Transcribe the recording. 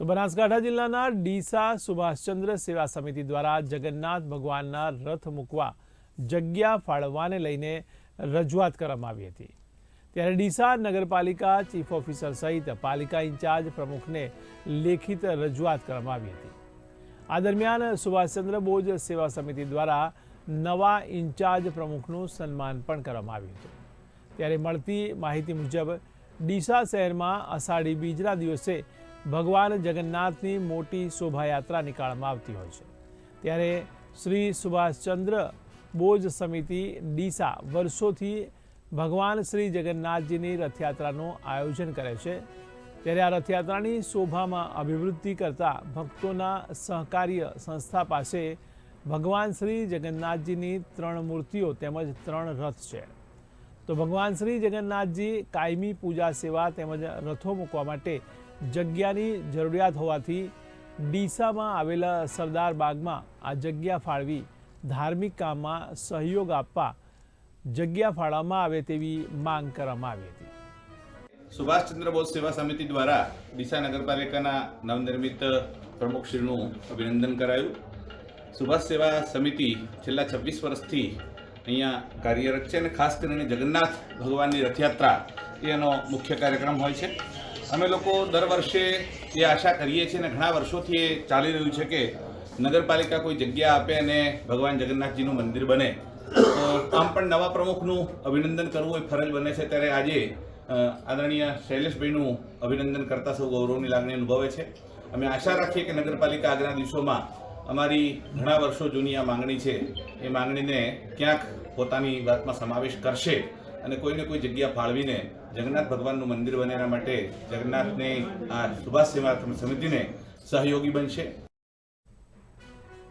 તો બનાસકાંઠા જિલ્લાના ડીસા સુભાષચંદ્ર સેવા સમિતિ દ્વારા જગન્નાથ ભગવાનના રથ મૂકવા જગ્યા ફાળવવાને લઈને રજૂઆત કરવામાં આવી હતી. ત્યારે ડીસા નગરપાલિકા ચીફ ઓફિસર સહિત પાલિકા ઇન્ચાર્જ પ્રમુખને લેખિત રજૂઆત કરવામાં આવી હતી. આ દરમિયાન સુભાષચંદ્ર બોઝ સેવા સમિતિ દ્વારા નવા ઇન્ચાર્જ પ્રમુખનું સન્માન પણ કરવામાં આવ્યું હતું. ત્યારે મળતી માહિતી મુજબ ડીસા શહેરમાં અષાઢી બીજના દિવસે ભગવાન જગન્નાથની મોટી શોભાયાત્રા નીકાળવામાં આવતી હોય છે. ત્યારે શ્રી સુભાષચંદ્ર બોજ સમિતિ ડીસા વર્ષોથી ભગવાન શ્રી જગન્નાથજીની રથયાત્રાનું આયોજન કરે છે. ત્યારે આ રથયાત્રાની શોભામાં અભિવૃદ્ધિ કરતા ભક્તોના સહકાર્ય સંસ્થા પાસે ભગવાન શ્રી જગન્નાથજીની ત્રણ મૂર્તિઓ તેમજ ત્રણ રથ છે. તો ભગવાન શ્રી જગન્નાથજી કાયમી પૂજા સેવા તેમજ રથો મૂકવા માટે જગ્યાની જરૂરિયાત હોવાથી ડીસામાં આવેલા સરદાર બાગમાં આ જગ્યા ફાળવી ધાર્મિક કામમાં સહયોગ આપવા જગ્યા ફાળવવામાં આવે તેવી માંગ કરવામાં આવી હતી. સુભાષચંદ્ર બોઝ સેવા સમિતિ દ્વારા ડીસા નગરપાલિકાના નવનિર્મિત પ્રમુખશ્રીનું અભિનંદન કરાયું. સુભાષ સેવા સમિતિ છેલ્લા છવ્વીસ વર્ષથી અહીંયા કાર્યરત છે અને ખાસ કરીને જગન્નાથ ભગવાનની રથયાત્રા એનો મુખ્ય કાર્યક્રમ હોય છે. અમે લોકો દર વર્ષે એ આશા કરીએ છીએ અને ઘણા વર્ષોથી એ ચાલી રહ્યું છે કે નગરપાલિકા કોઈ જગ્યા આપે અને ભગવાન જગન્નાથજીનું મંદિર બને. તો આમ પણ નવા પ્રમુખનું અભિનંદન કરવું એ ફરજ બને છે. ત્યારે આજે આદરણીય શૈલેષભાઈનું અભિનંદન કરતા સૌ ગૌરવની લાગણી અનુભવે છે. અમે આશા રાખીએ કે નગરપાલિકા આગળના દિવસોમાં અમારી ઘણા વર્ષો જૂની આ માંગણી છે. એ માંગણીને ક્યાંક પોતાની વાતમાં સમાવેશ કરશે અને કોઈને કોઈ જગ્યા ફાળવીને જગન્નાથ ભગવાનનું મંદિર બને માટે જગન્નાથને આ સુભાષ સેવા સમિતિને સહયોગી બનશે.